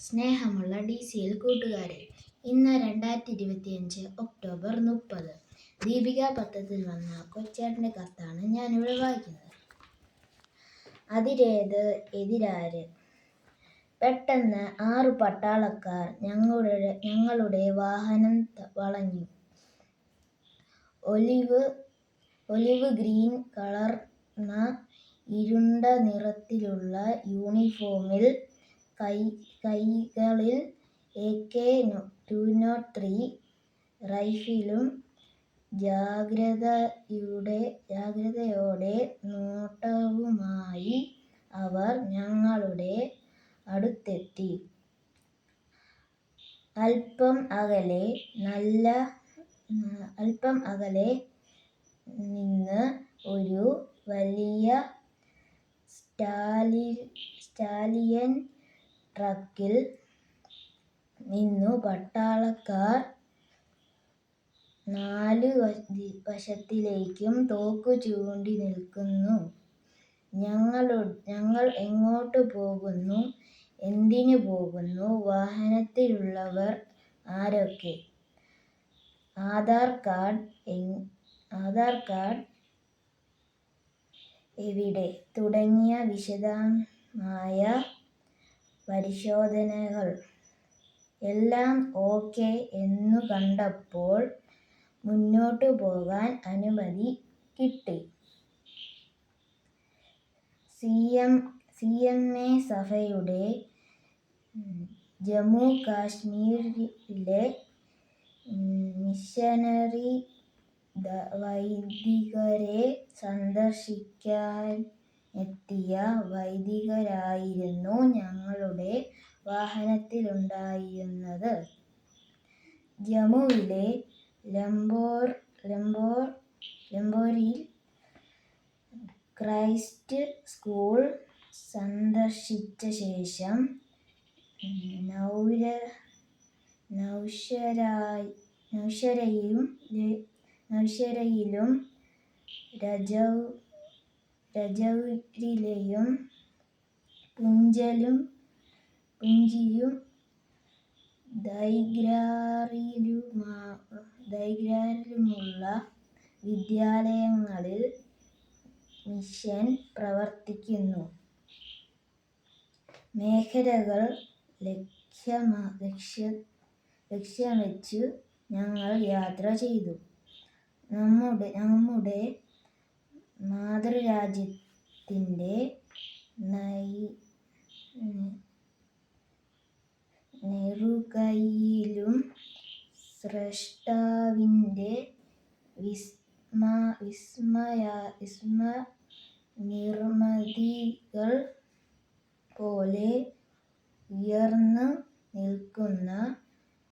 സ്നേഹമുള്ള D C L കൂട്ടുകാരെ ഇന്ന് രണ്ടായിരത്തി ഇരുപത്തിയഞ്ച് ഒക്ടോബർ മുപ്പത്. ദീപിക പത്രത്തിൽ വന്ന കൊച്ചേട്ടന്റെ കത്താണ് ഞാനിവിടെ വായിക്കുന്നത്. അതിരേത് എതിരാര്? പെട്ടെന്ന് ആറ് പട്ടാളക്കാർ ഞങ്ങളുടെ ഞങ്ങളുടെ വാഹനം വളഞ്ഞു. ഒലിവ് ഒലിവ് ഗ്രീൻ കളർന്ന ഇരുണ്ട നിറത്തിലുള്ള യൂണിഫോമിൽ കൈ കൈകളിൽ A K two naught three റൈഫിലും ജാഗ്രതയുടെ ജാഗ്രതയോടെ നോട്ടവുമായി അവർ ഞങ്ങളുടെ അടുത്തെത്തി. അല്പം അകലെ നല്ല അല്പം അകലെ നിന്ന് ഒരു വലിയ സ്റ്റാലി സ്റ്റാലിയൻ ട്രക്കിൽ നിന്നു പട്ടാളക്കാർ നാല് വശത്തിലേക്കും തോക്കു ചൂണ്ടി നിൽക്കുന്നു. ഞങ്ങൾ ഞങ്ങൾ എങ്ങോട്ട് പോകുന്നു? എന്തിനു പോകുന്നു? വാഹനത്തിലുള്ളവർ ആരൊക്കെ? ആധാർ കാർഡ് എവിടെ? തുടങ്ങിയ വിശദമായ പരിശോധനകൾ എല്ലാം ഓക്കെ എന്നു കണ്ടപ്പോൾ മുന്നോട്ടു പോകാൻ അനുമതി കിട്ടി. C M C M A സഭയുടെ ജമ്മു കാശ്മീരിലെ മിഷനറി വൈദികരെ സന്ദർശിക്കാൻ എത്തിയ വൈദികരായിരുന്നു ഞങ്ങളുടെ വാഹനത്തിലുണ്ടായിരുന്നത്. ജമ്മുവിലെ ലംബോർ ലംബോർ ലംബോരിൽ ക്രൈസ്റ്റ് സ്കൂൾ സന്ദർശിച്ച ശേഷം നൗഷരയിലും രജൗ രജൗരിലെയും പുഞ്ചലും പുഞ്ചിയും ദൈഗ്രാറിലുമാ ദൈഗ്രാറിലുമുള്ള വിദ്യാലയങ്ങളിൽ മിഷൻ പ്രവർത്തിക്കുന്നു. മേഖലകൾ ലക്ഷ്യമാ ലക്ഷ്യ ലക്ഷ്യം വെച്ചു ഞങ്ങൾ യാത്ര ചെയ്തു. നമ്മുടെ നമ്മുടെ മാതൃരാജ്യത്തിന്റെ നെറുകയിലും സ്രഷ്ടാവിന്റെ വിസ്മ വിസ്മയ വിസ്മ നിർമ്മിതികൾ പോലെ ഉയർന്നു നിൽക്കുന്ന